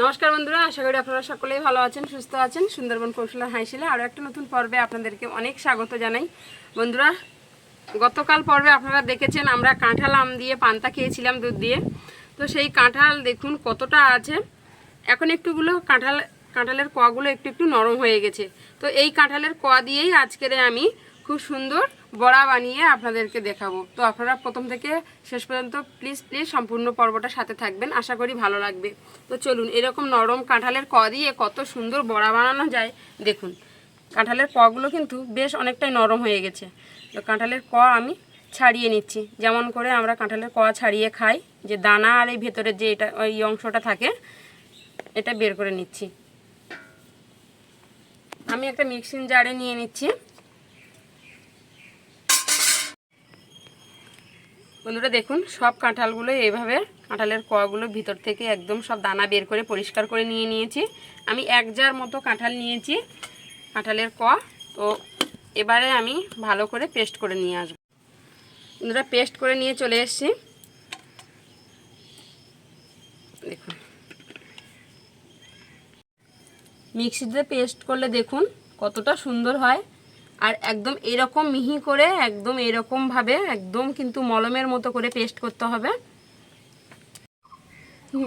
নমস্কার বন্ধুরা, আশা করি আপনারা সকলেই ভালো আছেন, সুস্থ আছেন। সুন্দরবন কৌশলের হাইশিলে আরও একটা নতুন পর্বে আপনাদেরকে অনেক স্বাগত জানাই। বন্ধুরা, গতকাল পর্বে আপনারা দেখেছেন আমরা কাঁঠাল আম দিয়ে পান্তা খেয়েছিলাম দুধ দিয়ে। তো সেই কাঁঠাল দেখুন কতটা আছে। এখন একটুগুলো কাঁঠাল, কাঁঠালের কোয়াগুলো একটু একটু নরম হয়ে গেছে। তো এই কাঁঠালের কোয়া দিয়েই আজকের আমি খুব সুন্দর বড়া বানিয়ে আপনাদেরকে দেখাবো। তো আপনারা প্রথম থেকে শেষ পর্যন্ত প্লিজ প্লিজ সম্পূর্ণ পর্বটা সাথে থাকবেন। আশা করি ভালো লাগবে। তো চলুন, এরকম নরম কাঁঠালের ক দিয়ে কত সুন্দর বড়া বানানো যায় দেখুন। কাঁঠালের কগুলো কিন্তু বেশ অনেকটাই নরম হয়ে গেছে। তো কাঁঠালের ক আমি ছাড়িয়ে নিচ্ছি। যেমন করে আমরা কাঁঠালের ক ছাড়িয়ে খাই। যে দানা আর এই ভেতরের যে এটা, ওই অংশটা থাকে, এটা বের করে নিচ্ছি। আমি একটা মিক্সিং জারে নিয়ে নিচ্ছি। বন্ধুরা দেখুন, সব কাঁঠালগুলো এইভাবে, কাঁঠালের কোয়াগুলো ভিতর থেকে একদম সব দানা বের করে পরিষ্কার করে নিয়ে নিয়েছি। আমি এক জার মতো কাঁঠাল নিয়েছি, কাঁঠালের কোয়া তো এবারে আমি ভালো করে পেস্ট করে নিয়ে আসব। বন্ধুরা, পেস্ট করে নিয়ে চলে এসেছি। দেখুন। মিক্সিতে পেস্ট করলে দেখুন কতটা সুন্দর হয়। আর একদম এরকম মিহি করে, একদম এরকমভাবে একদম কিন্তু মলমের মতো করে পেস্ট করতে হবে।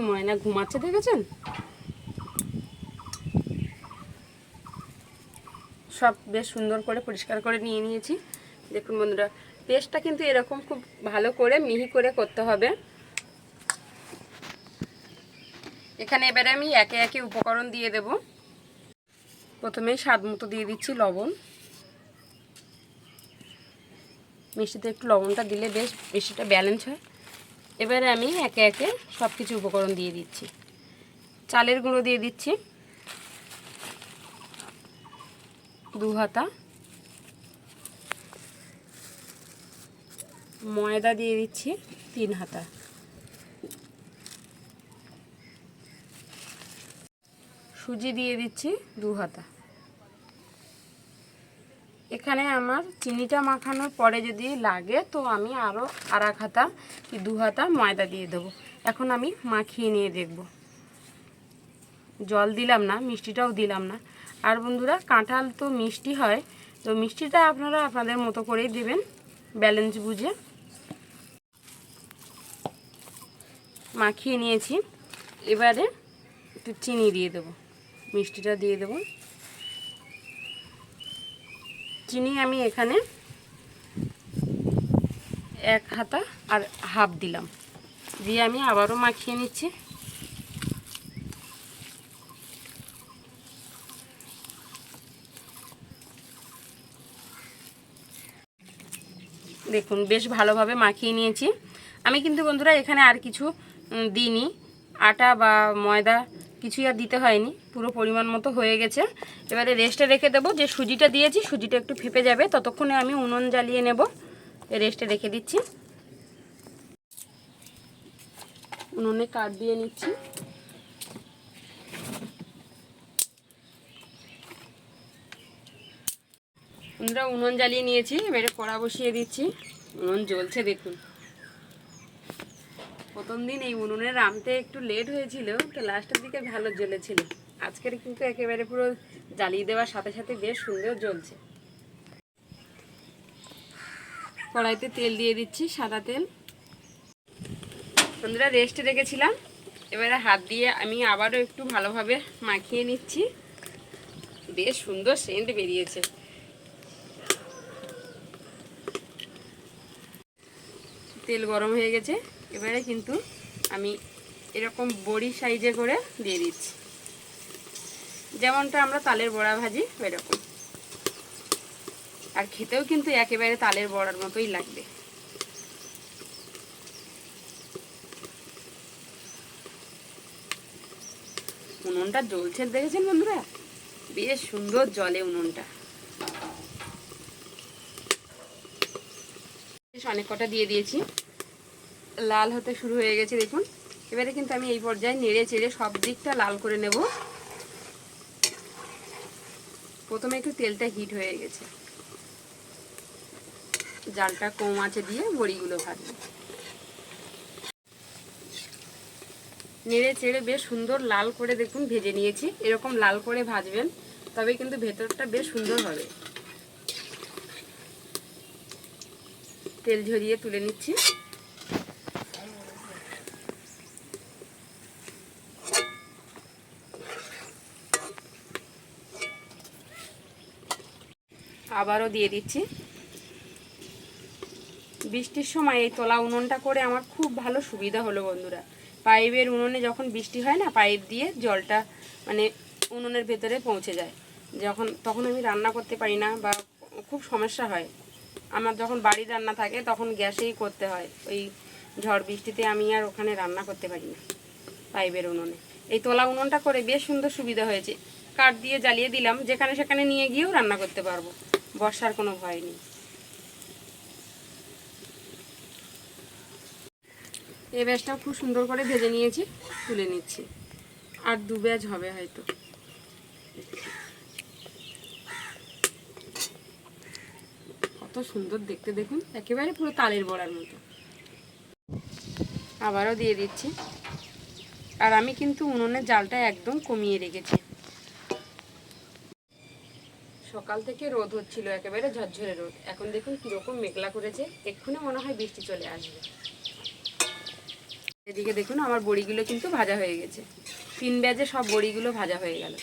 ময়না ঘুমাচ্ছে দেখেছেন? সব বেশ সুন্দর করে পরিষ্কার করে নিয়ে নিয়েছি। দেখুন বন্ধুরা পেস্টটা কিন্তু এরকম খুব ভালো করে মিহি করে করতে হবে। এখানে এবারে আমি একে একে উপকরণ দিয়ে দেব। প্রথমে স্বাদ মতো দিয়ে দিচ্ছি লবণ। মিষ্টিতে একটু লবণটা দিলে বেশ মিষ্টিটা ব্যালেন্স হয়। এবারে আমি একে একে সব কিছু উপকরণ দিয়ে দিচ্ছি। চালের গুঁড়ো দিয়ে দিচ্ছি। দু হাতা। ময়দা দিয়ে দিচ্ছি তিন হাতা। সুজি দিয়ে দিচ্ছি দু হাতা। এখানে আমার চিনিটা মাখানোর পরে যদি লাগে, তো আমি আরও আর এক হাতা কি দু হাতা ময়দা দিয়ে দেবো। এখন আমি মাখিয়ে নিয়ে দেখব। জল দিলাম না, মিষ্টিটাও দিলাম না। আর বন্ধুরা, কাঁঠাল তো মিষ্টি হয়, তো মিষ্টিটা আপনারা আপনাদের মতো করেই দেবেন, ব্যালেন্স বুঝে। মাখিয়ে নিয়েছি। এবারে একটু চিনি দিয়ে দেবো, মিষ্টিটা দিয়ে দেবো। চিনি আমি এখানে এক হাতা আর হাফ দিলাম। দিয়ে আমি আবারও মাখিয়ে নিচ্ছি। দেখুন, বেশ ভালোভাবে মাখিয়ে নিয়েছি। আমি কিন্তু বন্ধুরা এখানে আর কিছু দিইনি। আটা বা ময়দা কিছুই আর দিতে হয়নি, পুরো পরিমাণ মতো হয়ে গেছে। এবারে রেস্টে রেখে দেবো, যে সুজিটা দিয়েছি, সুজিটা একটু ফেপে যাবে, ততক্ষণে আমি উনুন জ্বালিয়ে নেব। রেস্টে রেখে দিচ্ছি। উনুনে কাঠ দিয়ে নিচ্ছি। বন্ধুরা, উনুন জ্বালিয়ে নিয়েছি, এবারে কড়া বসিয়ে দিচ্ছি। উনুন জ্বলছে, দেখুন। প্রথম দিন এই উনুনে রামতে একটু লেট হয়েছিল তো লাস্টের দিকে ভালো জ্বলেছিল। আজকের কিন্তু একেবারে পুরো জ্বালিয়ে দেওয়ার সাথে সাথে বেশ সুন্দর জ্বলছে। কড়াইতে তেল দিয়ে দিচ্ছি সাদা তেল। বন্ধুরা রেস্টে রেখেছিলাম। এবারে হাত দিয়ে আমি আবারও একটু ভালোভাবে মাখিয়ে নিচ্ছি। বেশ সুন্দর সেন্ট বেরিয়েছে। তেল গরম হয়ে গেছে। এবারে কিন্তু আমি এরকম বড়ি সাইজে করে দিয়ে দিচ্ছি। যেমনটা আমরা তালের বড়া ভাজি এরকম আর খেতেও কিন্তু একেবারে তালের বড়ার মতোই লাগবে। উনুনটা জ্বলছে, দেখেছেন বন্ধুরা? বেশ সুন্দর জলে উনুনটা। বেশ অনেক কটা দিয়ে দিয়েছি। লাল হতে শুরু হয়ে গেছে, দেখুন। এবারে কিন্তু আমি এই পর্যায়ে নেড়ে চেড়ে সব দিকটা লাল করে নেব। প্রথমে একটু তেলটা হিট হয়ে গেছে। জালটা কম আছে দিয়ে বড়িগুলো ভাজবো। নেড়ে চেড়ে বেশ সুন্দর লাল করে দেখুন ভেজে নিয়েছি। এরকম লাল করে ভাজবেন, তবে কিন্তু ভেতরটা বেশ সুন্দর হবে। তেল ঝরিয়ে তুলে নিচ্ছি। আবারও দিয়ে দিচ্ছি। বৃষ্টির সময় এই তোলা উনুনটা করে আমার খুব ভালো সুবিধা হলো বন্ধুরা। পাইপের উনুনে যখন বৃষ্টি হয় না, পাইপ দিয়ে জলটা মানে উনুনের ভেতরে পৌঁছে যায়। যখন, তখন আমি রান্না করতে পারি না বা খুব সমস্যা হয়। আমার যখন বাড়ির রান্না থাকে, তখন গ্যাসেই করতে হয়। ওই ঝড় বৃষ্টিতে আমি আর ওখানে রান্না করতে পারি না পাইপের উনুনে। এই তোলা উনুনটা করে বেশ সুন্দর সুবিধা হয়েছে। কাঠ দিয়ে জ্বালিয়ে দিলাম, যেখানে সেখানে নিয়ে গিয়েও রান্না করতে পারব। বর্ষার কোনো ভয় নেই। এই ব্যাচটাও খুব সুন্দর করে ভেজে নিয়েছি, তুলে নিচ্ছি। আর দু ব্যাচ হবে হয়তো। কত সুন্দর দেখতে দেখুন, একেবারে পুরো তালের বড়ার মতো। আবারও দিয়ে দিচ্ছি। আর আমি কিন্তু উনুনের জালটা একদম কমিয়ে রেখেছি। সকাল থেকে রোদ হচ্ছিল, একেবারে ঝরঝরে রোদ। এখন দেখুন কীরকম মেঘলা করেছে, এক্ষুনি মনে হয় বৃষ্টি চলে আসবে। এদিকে দেখুন আমার বড়িগুলো কিন্তু ভাজা হয়ে গেছে। তিন ব্যাজে সব বড়িগুলো ভাজা হয়ে গেল।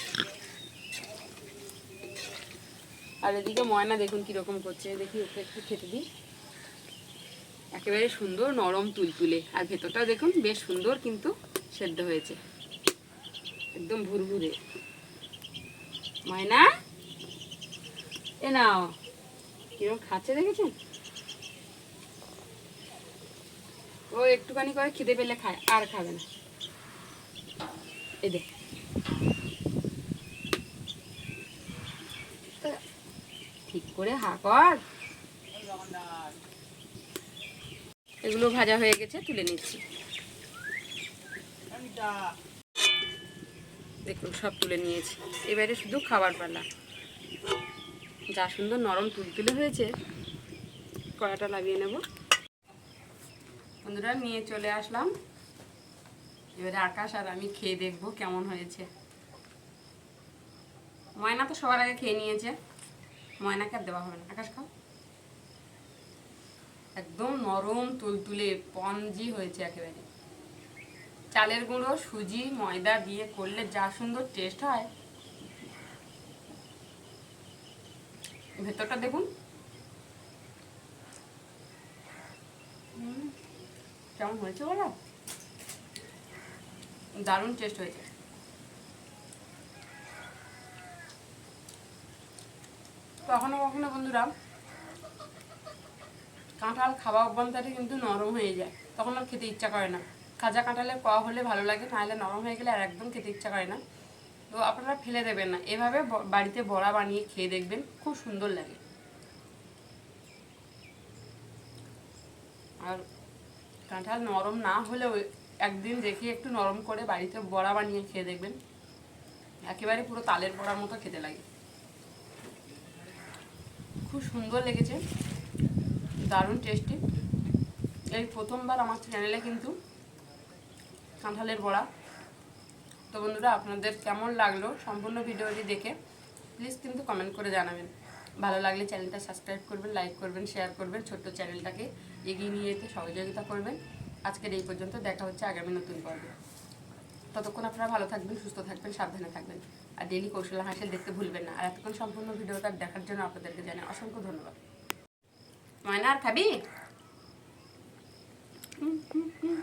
আর এদিকে ময়না দেখুন কীরকম করছে, দেখি ওকে একটু খেতে দিই। একেবারে সুন্দর নরম তুলতুলে, আর ভেতরটাও দেখুন বেশ সুন্দর কিন্তু সেদ্ধ হয়েছে। একদম ভুরভুরে। ময়না? এ নাও। কীরকম খাচ্ছে দেখেছেন? ও একটুখানি করে খিদে পেলে খায়, আর খাবে না। এই দেখ। ঠিক করে হা কর। এগুলো ভাজা হয়ে গেছে, তুলে নিচ্ছি। দেখুন, সব তুলে নিয়েছি। এবারে শুধু খাবার পালা। যা সুন্দর নরম তুলতুলে হয়েছে। কড়াটা লাগিয়ে নেব। বন্ধুরা, নিয়ে চলে আসলাম। এবারে আকাশ আর আমি খেয়ে দেখব কেমন হয়েছে। ময়না তো সবার আগে খেয়ে নিয়েছে। ময়নাকে আর দেওয়া হবে না। আকাশ, খাও। একদম নরম তুলতুলে পঞ্জি হয়েছে একেবারে। চালের গুঁড়ো, সুজি, ময়দা দিয়ে করলে যা সুন্দর টেস্ট হয়। ভেতরটা দেখুন। কেমন হয়েছে বলো? দারুণ টেস্ট হয়েছে। কখনো কখনো বন্ধুরা, কাঁঠাল খাওয়া অভ্যন্তরে কিন্তু নরম হয়ে যায়। তখন আর খেতে ইচ্ছা করে না। খাজা কাঁঠালের কওয়া হলে ভালো লাগে, নাহলে নরম হয়ে গেলে আর একদম খেতে ইচ্ছা করে না। তো আপনারা ফেলে দেবেন না। এভাবে বাড়িতে বড়া বানিয়ে খেয়ে দেখবেন, খুব সুন্দর লাগে। আর কাঁঠাল নরম না হলেও একদিন রেখে একটু নরম করে বাড়িতে বড়া বানিয়ে খেয়ে দেখবেন। একেবারে পুরো তালের বড়ার মতো খেতে লাগে। খুব সুন্দর লেগেছে। দারুণ টেস্টি এই প্রথমবার আমার চ্যানেলে কিন্তু কাঁঠালের বড়া তো বন্ধুরা, আপনাদের কেমন লাগল সম্পূর্ণ ভিডিওটি দেখে প্লিজ কিন্তু কমেন্ট করে জানাবেন। ভালো লাগলে চ্যানেলটা সাবস্ক্রাইব করবেন লাইক করবেন শেয়ার করবেন, ছোট্ট চ্যানেলটাকে এগিয়ে নিয়ে যেতে সহযোগিতা করবেন। আজকের এই পর্যন্ত, দেখা হচ্ছে আগামী নতুন পর্বে। ততক্ষণ আপনারা ভালো থাকবেন, সুস্থ থাকবেন, সাবধানে থাকবেন। আর ডেলি কৌশল হাসিল দেখতে ভুলবেন না। আর এতক্ষণ সম্পূর্ণ ভিডিওটা দেখার জন্য আপনাদেরকে জানাই অসংখ্য ধন্যবাদ। ময়না আর খাবি? হুম হুম হুম।